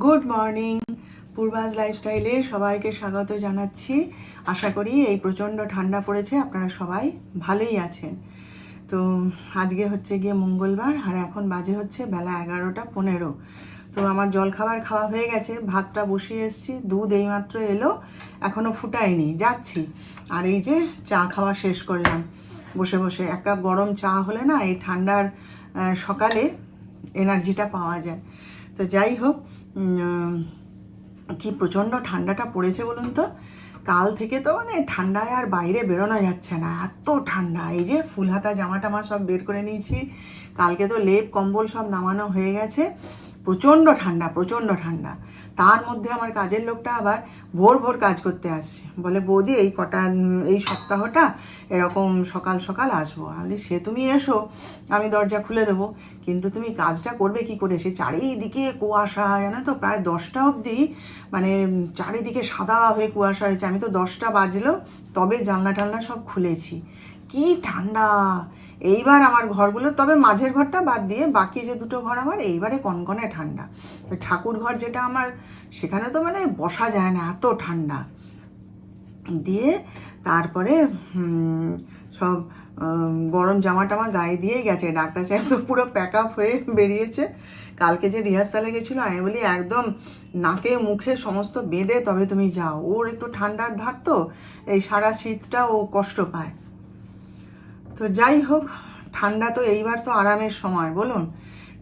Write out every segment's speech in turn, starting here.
Good morning পূর্বাজ লাইফস্টাইলে সবাইকে স্বাগত জানাচ্ছি। আশা করি এই প্রচণ্ড ঠান্ডা পড়েছে, আপনারা সবাই ভালোই আছেন। তো আজকে হচ্ছে গিয়ে মঙ্গলবার, আর এখন বাজে হচ্ছে বেলা এগারোটা পনেরো। তো আমার জলখাবার খাওয়া হয়ে গেছে, ভাতটা বসিয়ে এসেছি, দুধ এইমাত্র এলো এখনও ফুটায়নি, যাচ্ছি। আর এই যে চা খাওয়া শেষ করলাম। বসে বসে এক কাপ গরম চা হলে না এই ঠান্ডার সকালে এনার্জিটা পাওয়া যায়। তো যাই হোক কি প্রচণ্ড ঠান্ডাটা পড়েছে বলুন তো? কাল থেকে তো মানে ঠান্ডায় আর বাইরে বেরোনো যাচ্ছে না, এত ঠান্ডা। এই যে ফুল হাতা, জামা টামা সব বের করে নিয়েছি। কালকে তো লেপ, কম্বল সব নামানো হয়ে গেছে। প্রচণ্ড ঠান্ডা প্রচণ্ড ঠান্ডা। তার মধ্যে আমার কাজের লোকটা আবার ভোর ভোর কাজ করতে আসছে। বলে, বৌদি, এই কটা, এই সপ্তাহটা এরকম সকাল সকাল আসব। আমি সে তুমি এসো, আমি দরজা খুলে দেবো। কিন্তু তুমি কাজটা করবে কি করে? সে চারিদিকে কুয়াশা, জানো তো? প্রায় দশটা অবধি মানে চারিদিকে সাদা হয়ে কুয়াশা হয়েছে। আমি তো দশটা বাজলো, তবে জানলা টালনা সব খুলেছি। কি ঠান্ডা! এইবার আমার ঘরগুলো, তবে মাঝের ঘরটা বাদ দিয়ে বাকি যে দুটো ঘর আমার, এইবারে কনকনে ঠান্ডা। ঠাকুর ঘর যেটা আমার, সেখানে তো মানে বসা যায় না, এত ঠান্ডা। দিয়ে তারপরে সব গরম জামা টামা গায়ে দিয়েই গেছে। ডাক্তার সাহেব তো পুরো প্যাক আপ হয়ে বেরিয়েছে। কালকে যে রিহার্সালে গেছিল, আমি বলি, একদম নাকে মুখে সমস্ত বেঁধে তবে তুমি যাও। ওর একটু ঠান্ডার ধার তো, এই সারা শীতটা ও কষ্ট পায়। তো যাই হোক, ঠান্ডা তো এইবার তো আরামের সময়, বলুন।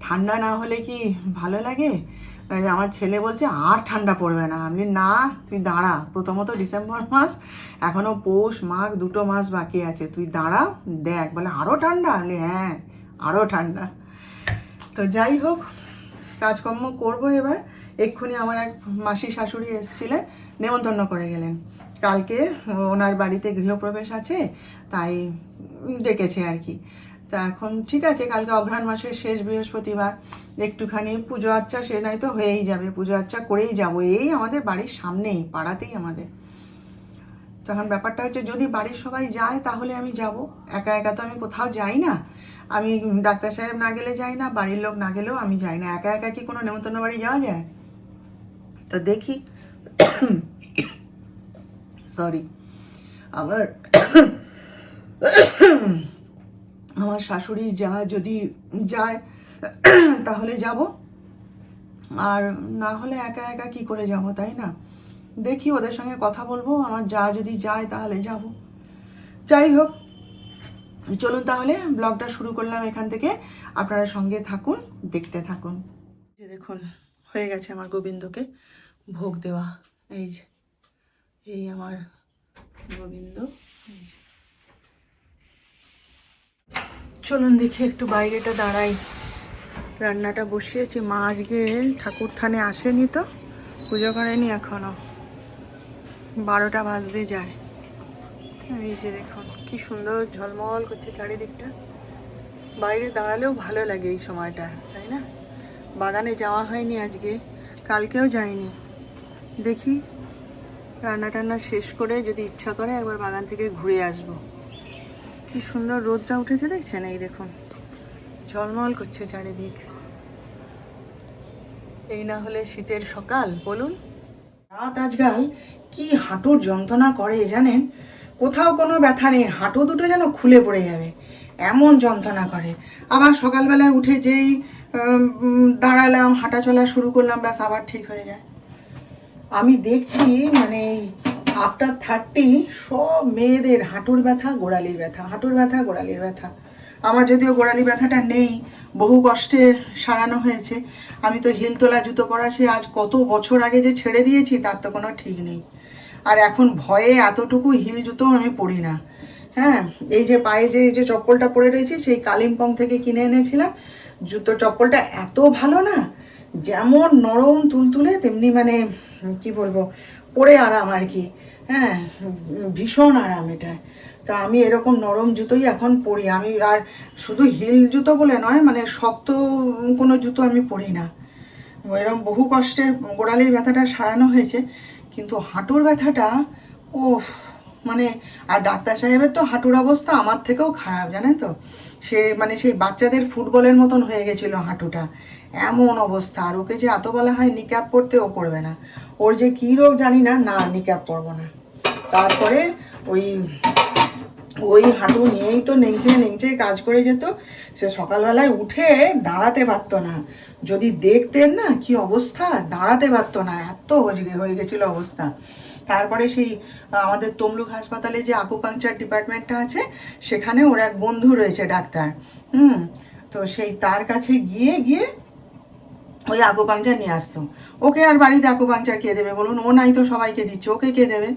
ঠান্ডা না হলে কি ভালো লাগে? আমার ছেলে বলছে, আর ঠান্ডা পড়বে না। আমি না, তুই দাঁড়া। প্রথমত ডিসেম্বর মাস, এখনও পৌষ, মাঘ দুটো মাস বাকি আছে। তুই দাঁড়া, দেখ। বলে আরও ঠান্ডা? আমি হ্যাঁ আরও ঠান্ডা। তো যাই হোক, কাজকর্ম করব এবার। এক্ষুনি আমার এক মাসি শাশুড়ি এসেছিলেন, নেমন্তন্ন করে গেলেন। কালকে ওনার বাড়িতে গৃহপ্রবেশ আছে। তাই ডেকেছে আর কি। তা এখন ঠিক আছে, কালকে অঘ্রাণ মাসের শেষ বৃহস্পতিবার, একটুখানি পুজো আচ্চা সে নাই তো হয়েই যাবে, পুজো আচ্চা করেই যাব। এই আমাদের বাড়ির সামনেই, পাড়াতেই আমাদের। তখন ব্যাপারটা হচ্ছে যদি বাড়ির সবাই যায় তাহলে আমি যাব। একা একা তো আমি কোথাও যাই না। আমি ডাক্তার সাহেব না গেলে যাই না, বাড়ির লোক না গেলেও আমি যাই না। একা একা কি কোনো নেমন্তন্ন বাড়ি যাওয়া যায়? তো দেখি। সরি আমার আমার শাশুড়ি যা যদি যায়, তাহলে যাব। আর না হলে একা একা কি করে যাব, তাই না? দেখি ওদের সঙ্গে কথা বলব, আমার যা যদি যায় তাহলে যাব। যাই হোক, চলুন তাহলে, ব্লগটা শুরু করলাম এখান থেকে। আপনারা সঙ্গে থাকুন, দেখতে থাকুন। যে দেখুন, হয়ে গেছে আমার গোবিন্দকে ভোগ দেওয়া। এই যে, এই আমার গোবিন্দ, এই যে। চলুন দেখি একটু বাইরেটা দাঁড়াই। রান্নাটা বসিয়েছি। মা আজকে ঠাকুর থানে আসেনি তো, পুজো করেনি এখনও। বারোটা বাজতে যায়। এই যে দেখুন, কি সুন্দর ঝলমল করছে চারিদিকটা। বাইরে দাঁড়ালেও ভালো লাগে এই সময়টা, তাই না? বাগানে যাওয়া হয়নি আজকে, কালকেও যাইনি। দেখি, রান্না টান্না শেষ করে যদি ইচ্ছা করে একবার বাগান থেকে ঘুরে আসব। কি সুন্দর রোদটা উঠেছে দেখছেন? এই দেখুন। ঝলমল করছে চারিদিক। এই না হলে শীতের সকাল, বলুন। রাত আজকাল কি হাঁটুর যন্ত্রণা করে জানেন? কোথাও কোনো ব্যথা নেই, হাঁটু দুটো যেন খুলে পড়ে যাবে। এমন যন্ত্রণা করে। আবার সকালবেলায় উঠে যেই দাঁড়ালাম হাঁটা চলা শুরু করলাম, ব্যাস আবার ঠিক হয়ে যায়। আমি দেখছি মানে আফটার থার্টি সব মেয়েদের হাঁটুর ব্যথা, গোড়ালির ব্যথা, হাঁটুর ব্যথা, গোড়ালির ব্যথা। আমার যদিও গোড়ালি ব্যথাটা নেই, বহু কষ্টে সারানো হয়েছে। আমি তো হিল তোলা জুতো পরা, সে আজ কত বছর আগে যে ছেড়ে দিয়েছি, তার তো কোনো ঠিক নেই। আর এখন ভয়ে এতটুকু হিল জুতো আমি পরি না। হ্যাঁ এই যে পায়ে যে, এই যে চপ্পলটা পরে রয়েছে, সেই কালিম্পং থেকে কিনে এনেছিলাম। জুতো চপ্পলটা এত ভালো না, যেমন নরম তুলতুলে, তেমনি মানে কি বলব পরে আরাম আর কি। হ্যাঁ ভীষণ আরাম এটা তা আমি এরকম নরম জুতোই এখন পরি। আমি আর শুধু হিল জুতো বলে নয় মানে শক্ত কোনো জুতো আমি পরি না। এরকম বহু কষ্টে গোড়ালির ব্যথাটা সারানো হয়েছে, কিন্তু হাঁটুর ব্যথাটা ও মানে আর ডাক্তার সাহেবের তো হাঁটুর অবস্থা আমার থেকেও খারাপ, জানেন তো? সে মানে সেই বাচ্চাদের ফুটবলের মতন হয়ে গেছিল হাঁটুটা। এমন অবস্থা, আর ওকে যে এত বলা হয় নিক্যাপ পরতে ও পড়বে না। ওর যে কী রোগ জানি না না নিক্যাপ পরবো না। তারপরে ওই ওই হাঁটু নিয়েই তো নেংচে নেংচে কাজ করে যেত, সে সকালবেলায় উঠে দাঁড়াতে পারতো না। যদি দেখতেন না কি অবস্থা, দাঁড়াতে পারতো না, এত হয়ে হয়ে গেছিল অবস্থা। তারপরে সেই, আমাদের তমলুক হাসপাতালে যে আকুপাংচার ডিপার্টমেন্টটা আছে, সেখানে ওর এক বন্ধু রয়েছে ডাক্তার। হুম, তো সেই তার কাছে গিয়ে গিয়ে ওই আকুপাংচার নিয়ে আসতো। ওকে আর বাড়িতে আকুপাংচার কে দেবে বলুন? ও নাই তো সবাইকে দিচ্ছে, ওকে কে দেবে?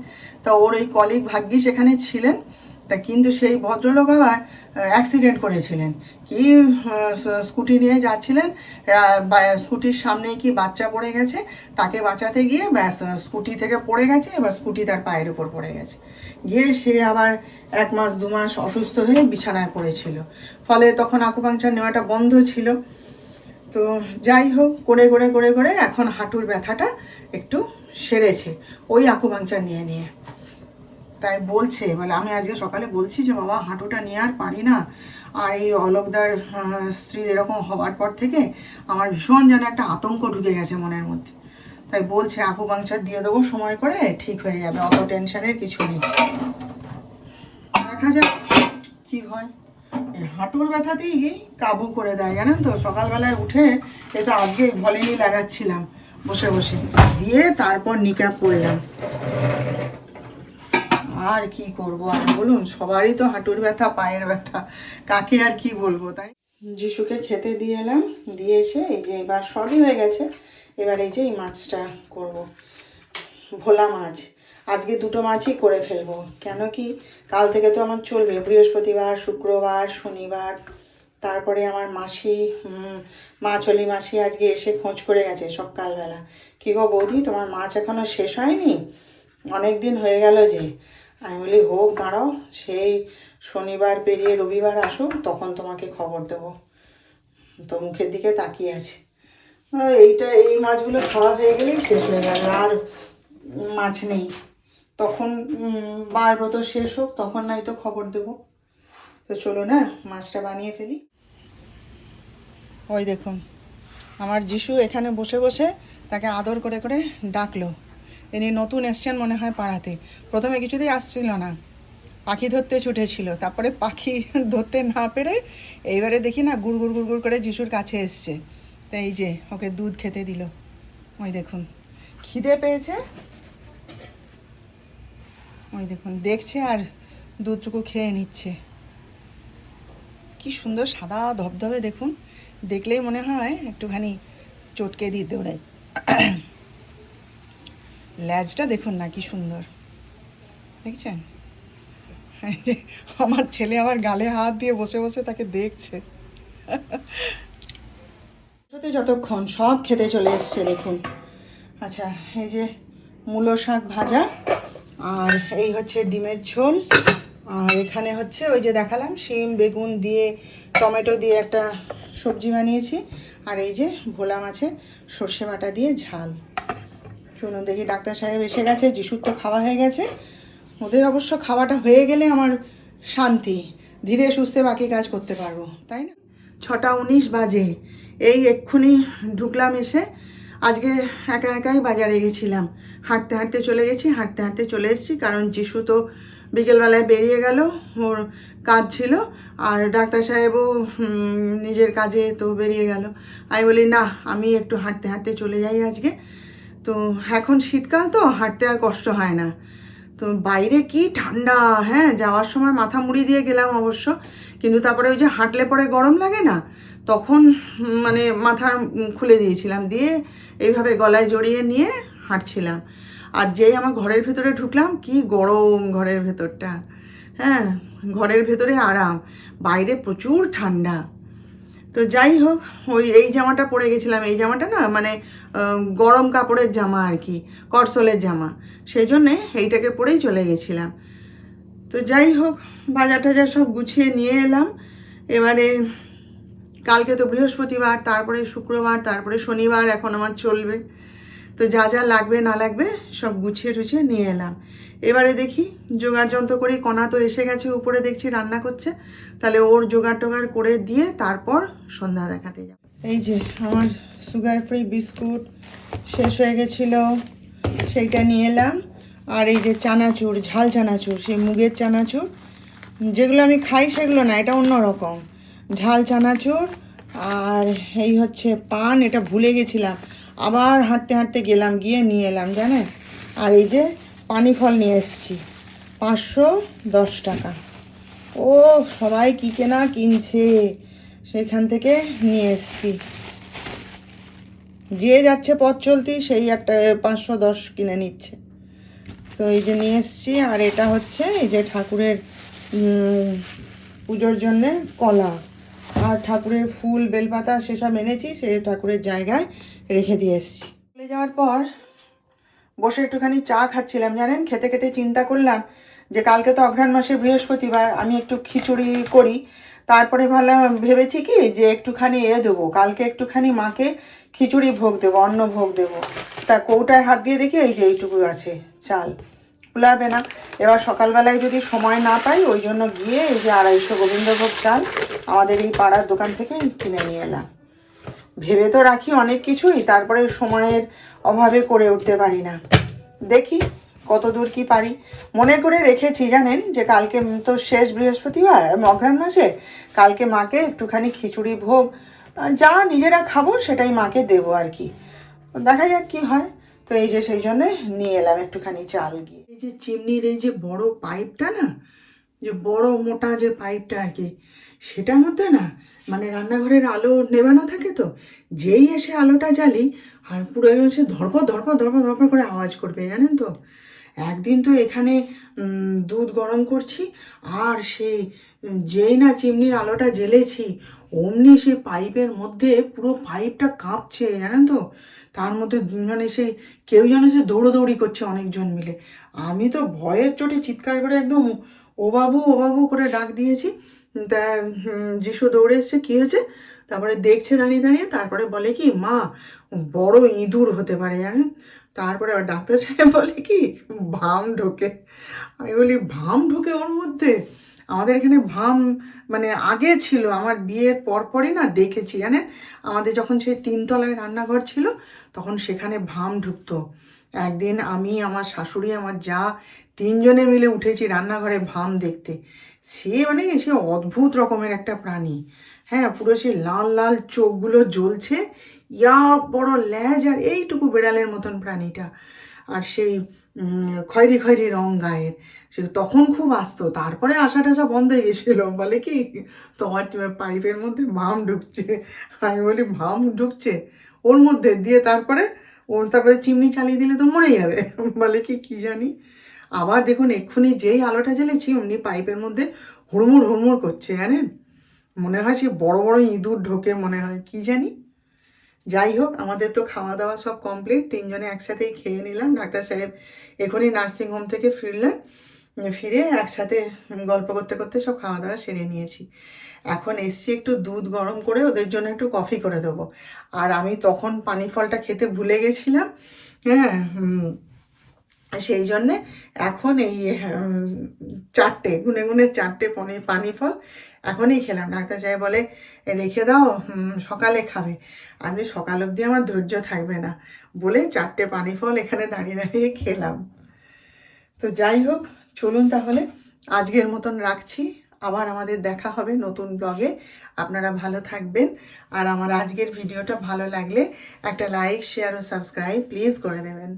তা ওর ওই কলিগ ভাগ্যি সেখানে ছিলেন, তা কিন্তু সেই ভদ্রলোক আবার অ্যাক্সিডেন্ট করেছিলেন। কি স্কুটি নিয়ে যাচ্ছিলেন স্কুটির সামনে কি বাচ্চা পড়ে গেছে, তাকে বাঁচাতে গিয়ে ব্যাস, স্কুটি থেকে পড়ে গেছে, এবার স্কুটি তার পায়ের উপর পড়ে গেছে। গিয়ে সে আবার এক মাস, দু মাস অসুস্থ হয়ে বিছানায় পড়েছিল। ফলে তখন আকুপাংচার নেওয়াটা বন্ধ ছিল। তো যাই হোক করে করে করে করে এখন হাঁটুর ব্যথাটা একটু সেরেছে। ওই আকুপাংচার নিয়ে নিয়ে। তাই বলছে, বলে, আমি আজকে সকালে বলছি যে, বাবা, হাঁটুটা নিয়ে আর পারি না। আর এই অলোকদার স্ত্রীর এরকম হওয়ার পর থেকে আমার ভীষণ যেন একটা আতঙ্ক ঢুকে গেছে মনের মধ্যে। তাই বলছে আকুপাংচার দিয়ে দেবো, সময় করে ঠিক হয়ে যাবে, অত টেনশনের কিছু নেই। দেখা যাক কি হয়। হাঁটুর ব্যথাতেই কাবু করে দেয়, জানেন তো? সকালবেলায় উঠে এটা আজকে ভলিনি লাগাচ্ছিলাম বসে বসে। দিয়ে তারপর নিকাপ পরলাম আর কি করব? আর বলুন, সবারই তো হাঁটুর ব্যথা, পায়ের ব্যথা। কাকে আর কি বলব, তাই? যিশুকে খেতে দিয়ে এলাম, দিয়ে এসে এই যে এবার সবই হয়ে গেছে। এবার এই যে এই মাছটা করব। ভোলা মাছ। আজকে দুটো মাছই করে ফেলব। কেন কি? কাল থেকে তো আমার চলবে। বৃহস্পতিবার শুক্রবার শনিবার তারপরে আমার মাসি উম, মা চলি মাসি আজকে এসে খোঁজ করে গেছে সকালবেলা। কি গো বৌদি তোমার মাছ এখনও শেষ হয়নি? অনেক দিন হয়ে গেল যে। আমি বলি হোক দাঁড়াও সেই শনিবার পেরিয়ে রবিবার আসো তখন তোমাকে খবর দেবো। তো মুখের দিকে তাকিয়ে আছে। এইটা এই মাছগুলো খাওয়া হয়ে গেলেই শেষ হয়ে যাবে আর মাছ নেই। তখন উম, বারবো তো শেষ হোক তখন নাই তো খবর দেবো। তো চলো না মাছটা বানিয়ে ফেলি। ওই দেখুন আমার যিশু এখানে বসে বসে তাকে আদর করে করে ডাকলো। ইনি নতুন এসছেন মনে হয় পাড়াতে। প্রথমে কিছুতেই আসছিল না। পাখি ধরতে ছুটেছিল তারপরে পাখি ধরতে না পেরে এইবারে দেখি না গুড় গুড় গুড় গুড় করে যিশুর কাছে এসছে। তো এই যে ওকে দুধ খেতে দিল। ওই দেখুন খিদে পেয়েছে। ওই দেখুন, দেখছে আর দুধটুকু খেয়ে নিচ্ছে। কি সুন্দর সাদা ধবধবে দেখুন। দেখলেই মনে হয় একটুখানি চটকে দিতে ওরাই ল্যাজটা দেখুন না কি সুন্দর। দেখছেন? আমার ছেলে আমার গালে হাত দিয়ে বসে বসে তাকে দেখছে। যতক্ষণ সব খেতে চলে এসছে দেখুন। আচ্ছা এই যে মূলো শাক ভাজা। আর এই হচ্ছে ডিমের ঝোল। আর এখানে হচ্ছে ওই যে দেখালাম, শিম, বেগুন দিয়ে, টমেটো দিয়ে একটা সবজি বানিয়েছি। আর এই যে ভোলা মাছের সর্ষে বাটা দিয়ে ঝাল। চলুন দেখি ডাক্তার সাহেব এসে গেছে, যিশুর তো খাওয়া হয়ে গেছে। ওদের অবশ্য খাওয়াটা হয়ে গেলে আমার শান্তি, ধীরে সুস্থে বাকি কাজ করতে পারব, তাই না? ছটা উনিশ বাজে, এই এক্ষুনি ঢুকলাম এসে আজকে একা একাই বাজারে গেছিলাম। হাঁটতে হাঁটতে চলে গেছি, হাঁটতে হাঁটতে চলে এসেছি, কারণ যিশু তো বিকেলবেলায় বেরিয়ে গেল, ওর কাজ ছিল, আর ডাক্তার সাহেবও নিজের কাজে তো বেরিয়ে গেল। আমি বলি, না, আমি একটু হাঁটতে হাঁটতে চলে যাই আজকে। তো এখন শীতকাল তো, হাঁটতে আর কষ্ট হয় না। তো বাইরে কি ঠান্ডা হ্যাঁ যাওয়ার সময় মাথা মুড়ি দিয়ে গেলাম অবশ্য, কিন্তু তারপরে ওই যে হাঁটলে পরে গরম লাগে না তখন মানে মাথা খুলে দিয়েছিলাম, দিয়ে এইভাবে গলায় জড়িয়ে নিয়ে হাঁটছিলাম। আর যেই আমার ঘরের ভেতরে ঢুকলাম, কি গরম ঘরের ভেতরটা। হ্যাঁ ঘরের ভেতরে আরাম, বাইরে প্রচুর ঠান্ডা। তো যাই হোক, ওই, এই জামাটা পরে গেছিলাম। এই জামাটা না মানে গরম কাপড়ের জামা আর কি করসলের জামা। সেই জন্যে এইটাকে পরেই চলে গেছিলাম। তো যাই হোক বাজার টাজার সব গুছিয়ে নিয়ে এলাম। এবারে কালকে তো বৃহস্পতিবার, তারপরে শুক্রবার, তারপরে শনিবার, এখন আমার চলবে। তো যা যা লাগবে, না লাগবে, সব গুছিয়ে টুছিয়ে নিয়ে এলাম। এবারে দেখি, জোগাড় যন্ত্র করি, কণা তো এসে গেছে, উপরে দেখছি রান্না করছে। তাহলে ওর জোগাড় টোগাড় করে দিয়ে তারপর সন্ধ্যা দেখাতে যাব। এই যে আমার সুগার ফ্রি বিস্কুট শেষ হয়ে গেছিল, সেইটা নিয়ে এলাম। আর এই যে চানাচুর, ঝাল চানাচুর, সেই মুগের চানাচুর, যেগুলো আমি খাই সেগুলো না, এটা অন্য রকম ঝাল, চানাচুর আর এই হচ্ছে পান, এটা ভুলে গেছিলাম। আবার হাঁটতে হাঁটতে গেলাম, গিয়ে নিয়ে এলাম, জানেন? আর এই যে পানি ফল নিয়ে এসেছি, পাঁচশো দশ টাকা। ও, সবাই কী কেনা কিনছে, সেখান থেকে নিয়ে এসছি। যে যাচ্ছে পথ চলতি, সেই একটা পাঁচশো দশ কিনে নিচ্ছে। তো এই যে নিয়ে এসছি, আর এটা হচ্ছে এই যে ঠাকুরের পুজোর জন্যে কলা। আর ঠাকুরের ফুল, বেলপাতা সেসব এনেছি, সে ঠাকুরের জায়গায় রেখে দিয়ে এসছি। চলে যাওয়ার পর বসে একটুখানি চা খাচ্ছিলাম, জানেন? খেতে খেতে চিন্তা করলাম যে কালকে তো অঘ্রাণ মাসের বৃহস্পতিবার, আমি একটু খিচুড়ি করি। তারপরে ভাবলাম, ভেবেছি কি যে একটুখানি এ দেবো, কালকে একটুখানি মাকে খিচুড়ি ভোগ দেবো, অন্ন ভোগ দেবো। তা কৌটায় হাত দিয়ে দেখি, এই যে এইটুকু আছে, চাল। কুলাবে না। এবার সকালবেলায় যদি সময় না পাই, ওই জন্য গিয়ে এই যে আড়াইশো গোবিন্দভোগ চাল আমাদের এই পাড়ার দোকান থেকে কিনে নিয়ে এলাম। ভেবে তো রাখি অনেক কিছুই, তারপরে সময়ের অভাবে করে উঠতে পারি না। দেখি কত দূর কি পারি। মনে করে রেখেছি জানেন যে কালকে তো শেষ বৃহস্পতিবার, অঘ্রাণ মাসে কালকে মাকে একটুখানি খিচুড়ি ভোগ, যা নিজেরা খাব সেটাই মাকে দেবো আর কি। দেখা যাক কি হয়। তো এই যে সেই জন্য নিয়ে এলাম একটুখানি চাল গিয়ে। এই যে চিমনির এই যে বড় পাইপটা না, যে বড় মোটা যে পাইপটা আর কি, সেটার মধ্যে না মানে রান্নাঘরের আলো নেভানো থাকে তো, যেই এসে আলোটা জ্বালি আর পুরো সে ধরপর ধরপর ধরপর ধরপর করে আওয়াজ করবে, জানেন তো? একদিন তো এখানে দুধ গরম করছি আর সেই যেই না চিমনির আলোটা জ্বেলেছি, অমনি সেই পাইপের মধ্যে পুরো পাইপটা কাঁপছে, জানেন তো? তার মধ্যে মানে সেই কেউ যেন সে দৌড়োদৌড়ি করছে অনেকজন মিলে। আমি তো ভয়ের চোটে চিৎকার করে একদম ও বাবু ও বাবু করে ডাক দিয়েছি। তা যিশু দৌড়ে এসছে, কী হয়েছে? তারপরে দেখছে দাঁড়িয়ে দাঁড়িয়ে, তারপরে বলে কি, মা, বড় ইঁদুর হতে পারে জানেন তারপরে আবার ডাক্তার সাহেব বলে কি, ভাম ঢোকে। আমি বলি, ভাম ঢোকে ওর মধ্যে? আমাদের এখানে ভাম মানে আগে ছিল, আমার বিয়ের পরপরই না দেখেছি, জানেন? আমাদের যখন সেই তিনতলায় রান্নাঘর ছিল, তখন সেখানে ভাম ঢুকতো। একদিন আমি, আমার শাশুড়ি, আমার যা, তিনজনে মিলে উঠেছি রান্নাঘরে ভাম দেখতে। সে মানে সে অদ্ভুত রকমের একটা প্রাণী। হ্যাঁ পুরো সে লাল লাল চোখগুলো জ্বলছে। ইয়া বড় ল্যাজ আর এইটুকু বিড়ালের মতন প্রাণীটা। আর সেই খয়েরি খয়েরি রং গায়ের। সে তখন খুব আসতো। তারপরে আসা টাসা বন্ধ হয়ে গেছিল। বলে কি, তোমার পাইপের মধ্যে ভাম ঢুকছে। আমি বলি, ভাম ঢুকছে? ওর মধ্যে। দিয়ে তারপরে ওর তারপরে চিমনি চালিয়ে দিলে তো মরে যাবে। বলে কি কি জানি। আবার দেখুন, এক্ষুনি যেই আলোটা জ্বেলেছি, অমনি পাইপের মধ্যে হুড়মুড় হুড়মুড় করছে, জানেন? মনে হয় সে বড় বড় ইঁদুর ঢোকে, মনে হয়। কি জানি? যাই হোক, আমাদের তো খাওয়া দাওয়া সব কমপ্লিট তিনজনে একসাথেই খেয়ে নিলাম। ডাক্তার সাহেব এখনই নার্সিংহোম থেকে ফিরলেন। ফিরে একসাথে গল্প করতে করতে সব খাওয়া দাওয়া সেরে নিয়েছি। এখন এসছি একটু দুধ গরম করে, ওদের জন্য একটু কফি করে দেবো। আর আমি তখন পানি ফলটা খেতে ভুলে গেছিলাম হ্যাঁ সেই জন্যে এখন এই চারটে, গুনে গুনে চারটে পনির পানি ফল এখনই খেলাম। ডাক্তার সাহেব বলে রেখে দাও সকালে খাবে। আমি সকাল অবধি আমার ধৈর্য থাকবে না, বলে চারটে পানি ফল এখানে দাঁড়িয়ে দাঁড়িয়ে খেলাম। তো যাই হোক, চলুন তাহলে, আজকের মতন রাখছি। আবার আমাদের দেখা হবে নতুন ব্লগে। আপনারা ভালো থাকবেন। আর আমার আজকের ভিডিওটা ভালো লাগলে একটা লাইক শেয়ার ও সাবস্ক্রাইব প্লিজ করে দেবেন।